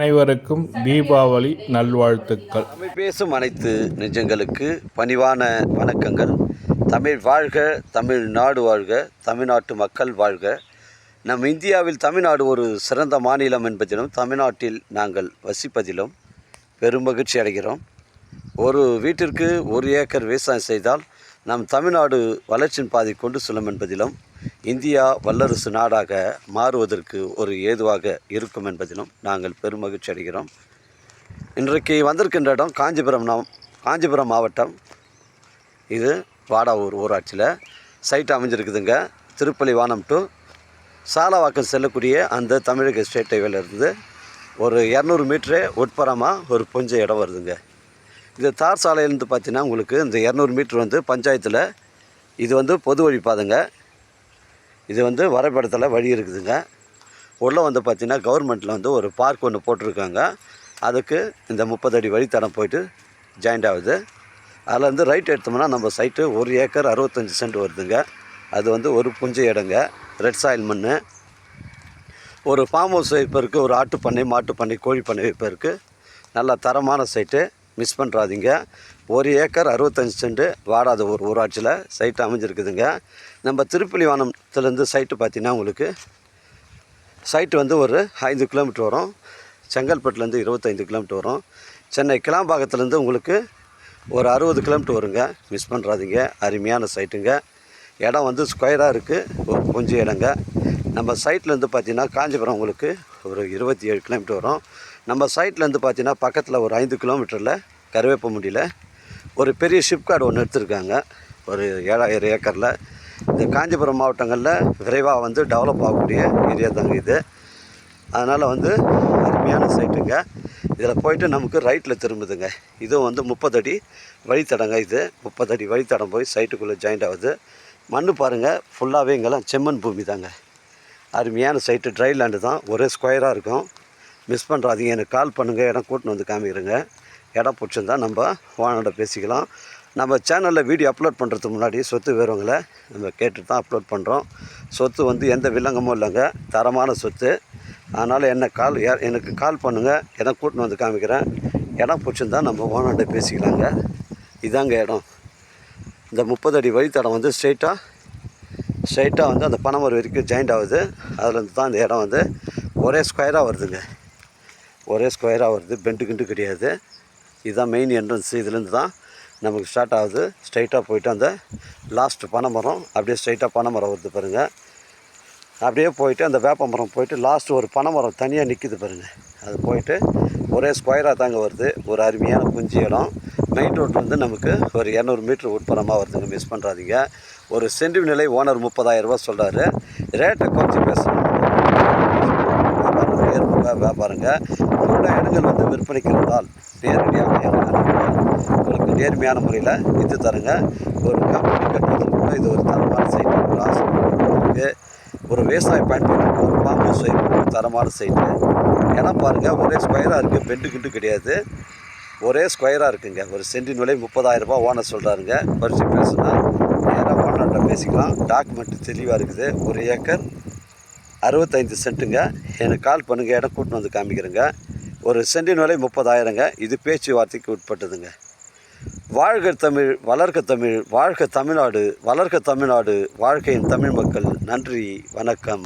அனைவருக்கும் தீபாவளி நல்வாழ்த்துக்கள். தமிழ் பேசும் அனைத்து நிஜங்களுக்கு பணிவான வணக்கங்கள். தமிழ் வாழ்க தமிழ் நாடு வாழ்க தமிழ்நாட்டு மக்கள் வாழ்க. நம் இந்தியாவில் தமிழ்நாடு ஒரு சிறந்த மாநிலம் என்பதிலும் தமிழ்நாட்டில் நாங்கள் வசிப்பதிலும் பெரும் மகிழ்ச்சி அடைகிறோம். ஒரு வீட்டிற்கு ஒரு ஏக்கர் விவசாயம் செய்தால் நம் தமிழ்நாடு வளர்ச்சியின் பாதை கொண்டு செல்லும் என்பதிலும் இந்தியா வல்லரசு நாடாக மாறுவதற்கு ஒரு ஏதுவாக இருக்கும் என்பதிலும் நாங்கள் பெரும் மகிழ்ச்சி அடைகிறோம். இன்றைக்கு வந்திருக்கின்ற இடம் காஞ்சிபுரம் நாம் காஞ்சிபுரம் மாவட்டம். இது வாடாவூர் ஊராட்சியில். சைட் அமைஞ்சிருக்குதுங்க. திருப்பள்ளி வானம் டு. சாலவாக்கம் செல்லக்கூடிய அந்த தமிழக ஸ்டேட் ஹைவேலேருந்து ஒரு இரநூறு மீட்டரு உட்புறமாக ஒரு கொஞ்ச இடம் வருதுங்க. இது தார் சாலையிலேருந்து பார்த்தீங்கன்னா உங்களுக்கு இந்த இரநூறு மீட்ரு வந்து பஞ்சாயத்தில் இது வந்து பொது வழி பாதைங்க இது வந்து வரைபடத்தில் வழி இருக்குதுங்க. உள்ளே வந்து பார்த்திங்கன்னா கவர்மெண்ட்டில் வந்து ஒரு பார்க் ஒன்று போட்டிருக்காங்க. அதுக்கு இந்த முப்பது அடி வழித்தடம் போயிட்டு ஜாயிண்ட் ஆகுது. அதில் வந்து ரைட் எடுத்தோம்னா நம்ம சைட்டு ஒரு ஏக்கர் அறுபத்தஞ்சி சென்ட் வருதுங்க. அது வந்து ஒரு புஞ்ச இடங்க ரெட் சாயில் மண் ஒரு ஃபார்ம் ஹவுஸ் வைப்பதற்கு ஒரு ஆட்டு பண்ணை மாட்டு பண்ணை கோழி பண்ணை வைப்பதற்கு நல்லா தரமான சைட்டு மிஸ் பண்ணுறாதீங்க ஒரு ஏக்கர் அறுபத்தஞ்சு சென்ட் வாடாத ஒரு ஊராட்சியில் சைட்டு அமைஞ்சிருக்குதுங்க. நம்ம திருப்பலிவானத்துலேருந்து சைட்டு பார்த்தீங்கன்னா உங்களுக்கு சைட்டு வந்து ஒரு ஐந்து கிலோமீட்டர் வரும். செங்கல்பட்டுலேருந்து இருபத்தைந்து கிலோமீட்டர் வரும். சென்னை கிளாம்பாக்கத்துலேருந்து உங்களுக்கு ஒரு அறுபது கிலோமீட்டர் வருங்க. மிஸ் பண்ணுறாதீங்க அருமையான சைட்டுங்க இடம் வந்து ஸ்கொயராக இருக்குது ஒரு கொஞ்சம் இடங்க. நம்ம சைட்லேருந்து பார்த்தீங்கன்னா காஞ்சிபுரம் உங்களுக்கு ஒரு இருபத்தி ஏழு கிலோமீட்டர் வரும். நம்ம சைட்லேருந்து பார்த்தீங்கன்னா பக்கத்தில் ஒரு ஐந்து கிலோமீட்டரில் கருவேப்பமுடியில் ஒரு பெரிய ஷிப்கார்டு ஒன்று எடுத்திருக்காங்க. ஒரு ஏழாயிரம் ஏக்கரில். இந்த காஞ்சிபுரம் மாவட்டங்களில் விரைவாக வந்து டெவலப் ஆகக்கூடிய ஏரியா தாங்க இது. அதனால் வந்து அருமையான சைட்டுங்க இதில் போயிட்டு நமக்கு ரைட்டில் திரும்புதுங்க. இதுவும் வந்து முப்பத்தடி வழித்தடங்க இது. முப்பத்தடி வழித்தடம் போய் சைட்டுக்குள்ளே ஜாயிண்ட் ஆகுது. மண் பாருங்கள் ஃபுல்லாகவே இங்கெல்லாம் செம்மண் பூமி தாங்க. அருமையான சைட்டு ட்ரை லேண்டு தான். ஒரே ஸ்கொயராக இருக்கும். மிஸ் பண்ணுறாதீங்க எனக்கு கால் பண்ணுங்கள் இடம் கூட்டின்னு வந்து காமிக்கிறேங்க. இடம் பிடிச்சிருந்தா நம்ம ஓனோட பேசிக்கலாம். நம்ம சேனலில் வீடியோ அப்லோட் பண்ணுறதுக்கு முன்னாடி சொத்து வேறவங்களை நம்ம கேட்டு தான் அப்லோட் பண்ணுறோம் சொத்து வந்து எந்த வில்லங்கமும் இல்லைங்க. தரமான சொத்து. அதனால் என்ன கால் எனக்கு கால் பண்ணுங்கள் இடம் கூட்டின்னு வந்து காமிக்கிறேன். இடம் பிடிச்சிருந்தா நம்ம ஓனர்கிட்ட பேசிக்கலாங்க. இதாங்க இடம். இந்த முப்பது அடி வழித்தடம் வந்து ஸ்ட்ரெயிட்டாக ஸ்ட்ரெயிட்டாக வந்து அந்த பனைமரம் வரைக்கும் ஜாயிண்ட் ஆகுது. அதுலேருந்து தான் இந்த இடம் வந்து ஒரே ஸ்கொயராக வருதுங்க. ஒரே ஸ்கொயராக வருது. பெண்டு கிண்டு கிடையாது. இதுதான் மெயின் என்ட்ரன்ஸ் இதுலேருந்து தான் நமக்கு ஸ்டார்ட் ஆகுது. ஸ்ட்ரைட்டாக போயிட்டு அந்த லாஸ்ட் பனைமரம் அப்படியே ஸ்ட்ரைட்டாக பனைமரம் வருது பாருங்கள் அப்படியே போயிட்டு அந்த வேப்ப மரம் போயிட்டு லாஸ்ட்டு ஒரு பனைமரம் தனியாக நிற்கிது பாருங்கள் அது போயிட்டு ஒரே ஸ்கொயராக தாங்க வருது. ஒரு அருமையான குஞ்சு இடம். மெயின் ரோட் வந்து நமக்கு ஒரு இரநூறு மீட்ரு உட்புறமாக வருதுங்க. மிஸ் பண்ணுறாதீங்க ஒரு சென்டிவ் நிலை ஓனர் முப்பதாயிரரூபா சொல்கிறாரு ரேட்டை குறைச்சி பேசணும் வியாபாரங்க உங்களோட இடங்கள் வந்து விற்பனைக்கு இருந்தால் நேரடியாக உங்களுக்கு நேர்மையான முறையில் விற்று தருங்க. ஒரு கம்பெனி கட்டுவதற்கு கூட இது ஒரு தரமான சைட்டு ஒரு ஒரு விவசாய பயன்பாட்டுக்கு ஒரு பாம்பு சைட்டு தரமான சைட்டு ஏன்னா பாருங்கள் ஒரே ஸ்கொயராக இருக்குது பெண்டு கிண்டு கிடையாது. ஒரே ஸ்கொயராக இருக்குங்க. ஒரு சென்டின் விலை முப்பதாயிரம் ரூபாய் ஓனர் சொல்கிறாருங்க பரிசு பேசுனா நேராக ஓனர்கிட்ட பேசிக்கலாம். டாக்குமெண்ட் தெளிவாக இருக்குது. ஒரு ஏக்கர் அறுபத்தைந்து சென்ட்டுங்க. எனக்கு கால் பண்ணுங்கள் இடம் கூட்டின்னு வந்து காமிக்கிறேங்க. ஒரு சென்டின் விலை முப்பதாயிரங்க. இது பேச்சுவார்த்தைக்கு உட்பட்டதுங்க. வாழ்க தமிழ் வளர்க தமிழ் வாழ்க தமிழ்நாடு வளர்க தமிழ்நாடு வாழ்க்கையின் தமிழ் மக்கள் நன்றி வணக்கம்.